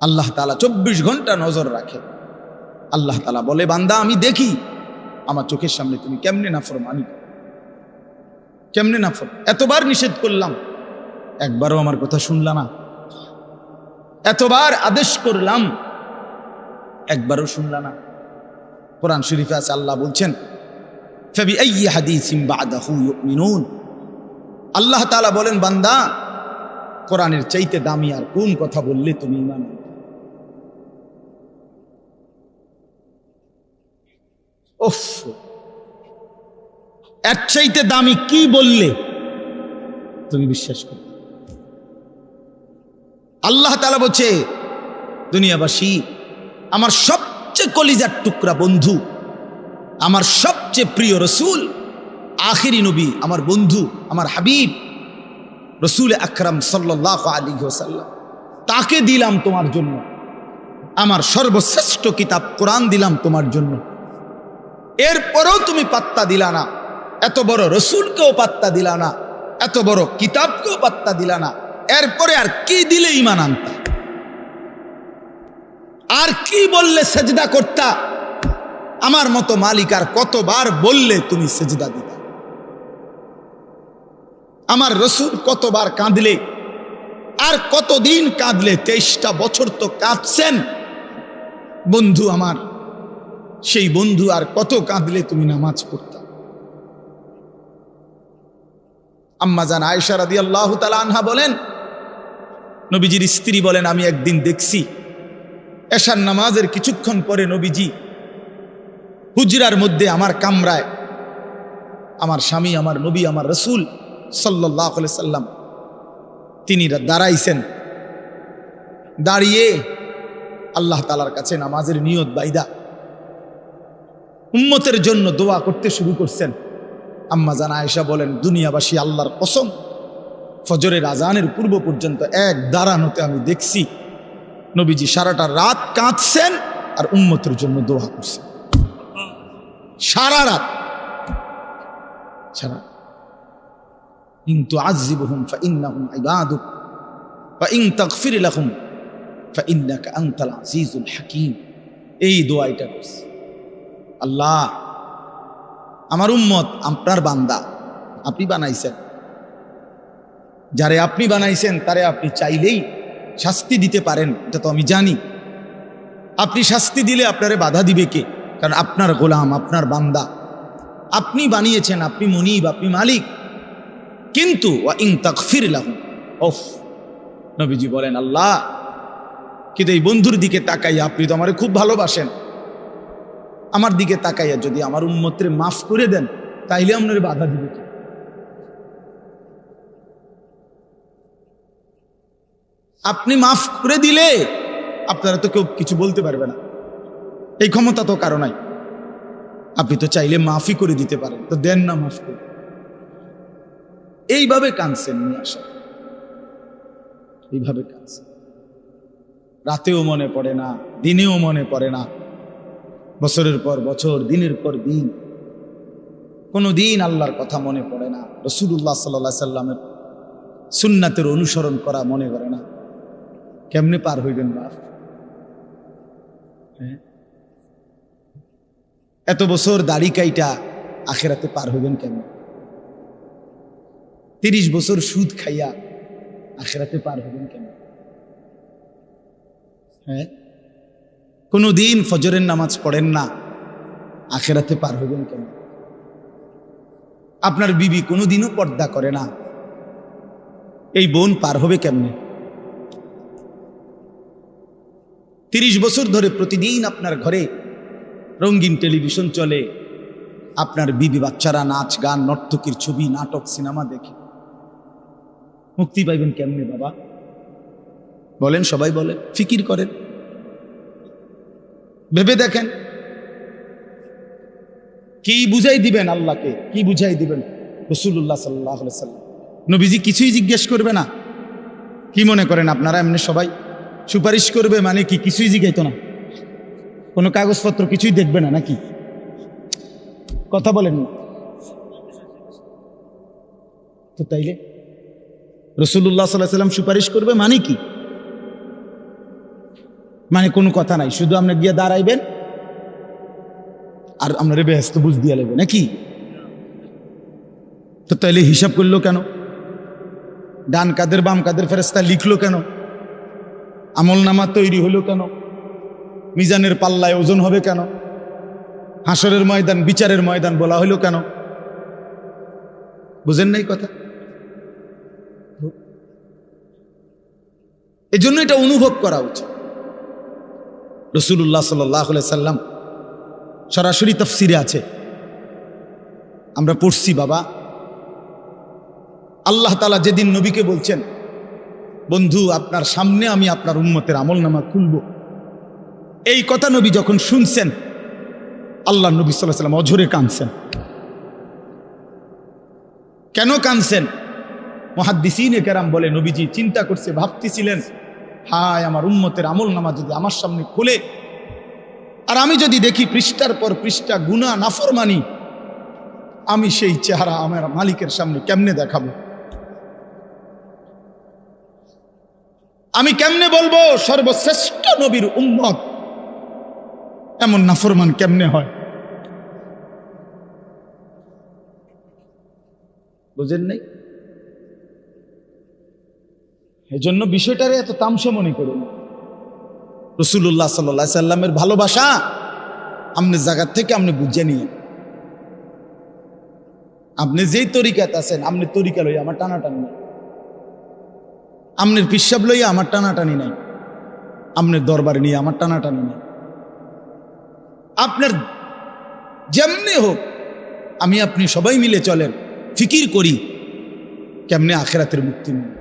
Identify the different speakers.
Speaker 1: আল্লাহ তালা চব্বিশ ঘণ্টা নজর রাখে। আল্লাহ তালা বলে, বান্দা, আমি দেখি, আমার চোখের সামনে তুমি কেমনে না ফরমানি কেমনে না ফর এতবার নিষেধ করলাম, একবারও আমার কথা শুনলা না। এতবার আদেশ করলাম, একবারও শুনলা না। কোরআন শরীফে আছে, আল্লাহ বলছেন আল্লাহ তালা বলেন, বান্দা, কোরআনের চাইতে দামি আর কোন কথা বললে তুমি ইমান এর চাইতে দামি কি বললে? তুমি বিশ্বাস করো। আল্লাহ তাআলা বলছে, দুনিয়াবাসী, আমার সবচেয়ে কলিজার টুকরা বন্ধু, আমার সবচেয়ে প্রিয় রসুল, আখিরি নবী, আমার বন্ধু, আমার হাবিব, রসুল আকরাম সাল্লাহ আলী সাল্লাম তাকে দিলাম তোমার জন্য। আমার সর্বশ্রেষ্ঠ কিতাব কোরআন দিলাম তোমার জন্য। এরপরেও তুমি পাত্তা দিলা না। এত বড় রসুলকেও পাত্তা দিলা না। এত বড় কিতাবকেও পাত্তা দিলা না। এরপরে আর কি দিলে ইমান আনতা? আর কি বললে সেজদা করতা? আমার মতো মালিক আর কতবার বললে তুমি সেজদা দিতা? আমার রসুল কতবার কাঁদলে? আর কতদিন কাঁদলে? তেইশটা বছর তো কাঁদছেন। বন্ধু আমার সেই বন্ধু আর কত কাঁদলে তুমি নামাজ পড়তা। আম্মা জান আয়সা রাদি আল্লাহ আনহা বলেন, নবীজির স্ত্রী বলেন, আমি একদিন দেখছি এশার নামাজের কিছুক্ষণ পরে নবীজি হুজরার মধ্যে আমার কামরায় আমার স্বামী, আমার নবী, আমার রসুল সাল্লাহ সাল্লাম, তিনি দাঁড়াইছেন। দাঁড়িয়ে আল্লাহ তালার কাছে নামাজের নিয়ত বাইদা। উম্মতের জন্য দোয়া করতে শুরু করছেন। আম্মা জানা আয়েশা বলেন, দুনিয়াবাসী আল্লাহর কসম, ফজরের আজানের পূর্ব পর্যন্ত এক দাঁড়ানোতে আমি দেখছি, নবীজি সারাটা রাত কাঁদছেন আর উম্মতের জন্য দোয়া করছেন। সারা রাত। সারা কিন্তু আজিবহুম ফাইন্নাহুম ইবাদুক ফাইন তাগফির লাহুম ফাইন্নাকা আনতাল আজিজুল হাকীম। এই দোয়া এটা করছে। আল্লাহ, আমার উম্মত, আপনার বান্দা, আপনি বানাইছেন। যারে আপনি বানাইছেন, তারে আপনি চাইলেই শাস্তি দিতে পারেন, এটা তো আমি জানি। আপনি শাস্তি দিলে আপনারে বাধা দিবে কে? কারণ আপনার গোলাম, আপনার বান্দা। আপনি বানিয়েছেন, আপনি মনিব, আপনি মালিক। কিন্তু ওফ নবীজি বলেন, আল্লাহ, কিন্তু এই বন্ধুর দিকে তাকাইয়া আপনি তো আমারে খুব ভালোবাসেন। আমার দিকে তাকাইয়া যদি আমার উন্মত্রে মাফ করে দেন, তাইলে আপনার বাধা দিবে আপনি মাফ করে দিলে আপনারা তো কেউ কিছু বলতে পারবে না। এই ক্ষমতা তো কারও নাই। আপনি তো চাইলে মাফই করে দিতে পারেন। তো দেন না মাফ করে। এইভাবে কাঁদছেন নিয়ে আসা এইভাবে কাঁদছেন। রাতেও মনে পড়ে না, দিনেও মনে পড়ে না। বছরের পর বছর, দিনের পর দিন। কোনো দিন আল্লাহর কথা মনে পড়ে না। রসুল্লাহ সাল্লা সাল্লামের সুন্নাতের অনুসরণ করা মনে করে না। কেমনে পার হইবেন বাপ? হ্যাঁ? এত বছর দাড়ি কাইটা আখেরাতে পার হইবেন কেমন? তিরিশ বছর সুদ খাইয়া আখেরাতে পার হইবেন কেমন? হ্যাঁ? কোনো দিন ফজরের নামাজ পড়েন না। আখেরাতে পার হবেন কেন? আপনার বিবি কোনোদিনও পর্দা করে না। এই বোন পার হবে কেমনে? তিরিশ বছর ধরে প্রতিদিন আপনার ঘরে রঙিন টেলিভিশন চলে। আপনার বিবি বাচ্চারা নাচ, গান, নর্তকীর ছবি, নাটক, সিনেমা দেখে। মুক্তি পাইবেন কেমনে বাবা? বলেন, সবাই বলে ফিকির করেন। ভেবে দেখেন। কি বুঝাই দিবেন আল্লাহকে? কি বুঝাই দিবেন রসুল্লাহ সাল্লাহ সাল্লাম নবীজি কিছুই জিজ্ঞেস করবে না। কি মনে করেন আপনারা এমনি সবাই? সুপারিশ করবে মানে কি কিছুই জিজ্ঞাইতো না? কোনো কাগজপত্র কিছুই দেখবে না নাকি? কথা বলেন না। তো তাইলে? রসুল্লাহ সাল্লাহ সাল্লাম সুপারিশ করবে মানে কি? মানে কোনো কথা নাই। শুধু আপনি গিয়ে দাঁড়াইবেন আর আপনার ব্যস্ত বুঝ দিয়ে লাগবে নাকি? তো তাইলে হিসাব করল কেন? ডান কাদের বাম কাদের ফেরেস্তা লিখলো কেন? আমল নামা তৈরি হলো কেন? মিজানের পাল্লায় ওজন হবে কেন? হাসরের ময়দান, বিচারের ময়দান বলা হলো কেন? বুঝেন নাই কথা? এজন্য এটা অনুভব করা উচিত। রসুল্লাহ সাল্লাহ সাল্লাম সরাসরি তফসিরে আছে। আমরা পড়ছি, বাবা। আল্লাহ তালা যেদিন নবীকে বলছেন, বন্ধু, আপনার সামনে আমি আপনার উন্মতের আমল নামা খুলব। এই কথা নবী যখন শুনছেন, আল্লাহ নবী সাল্লাহ সাল্লাম অঝরে কানছেন কেন কানছেন মহাদ্দিসিন কেরাম বলে নবীজি চিন্তা করছে, ভাবতেছিলেন হায় আমার উন্মতের আমল নামা যদি আমার সামনে খুলে, আর আমি যদি দেখি পৃষ্ঠার পর পৃষ্ঠা গুনা নাফরমানি, আমি সেই চেহারা আমার মালিকের সামনে কেমনে দেখাবো? আমি কেমনে বলব, সর্বশ্রেষ্ঠ নবীর উম্মত এমন নাফরমান কেমনে হয়? বুঝেন নাই? এজন্য বিষয়টারে এত তামসা মনে করুন রসুল্লাহ সাল্লা সাল্লামের ভালোবাসা আপনি জায়গার থেকে আপনি বুঝে নিয়ে। আপনি যেই তরিকাতে আছেন আপনি তরিকা লইয়া আমার টানাটানি নাই। আপনার পিসাব লইয়া আমার টানাটানি নাই। আপনার দরবারে নিয়ে আমার টানাটানি নাই। আপনার যেমনি হোক, আমি আপনি সবাই মিলে চলেন, ফিকির করি, কেমনে আখেরাতের মুক্তি মিলবে?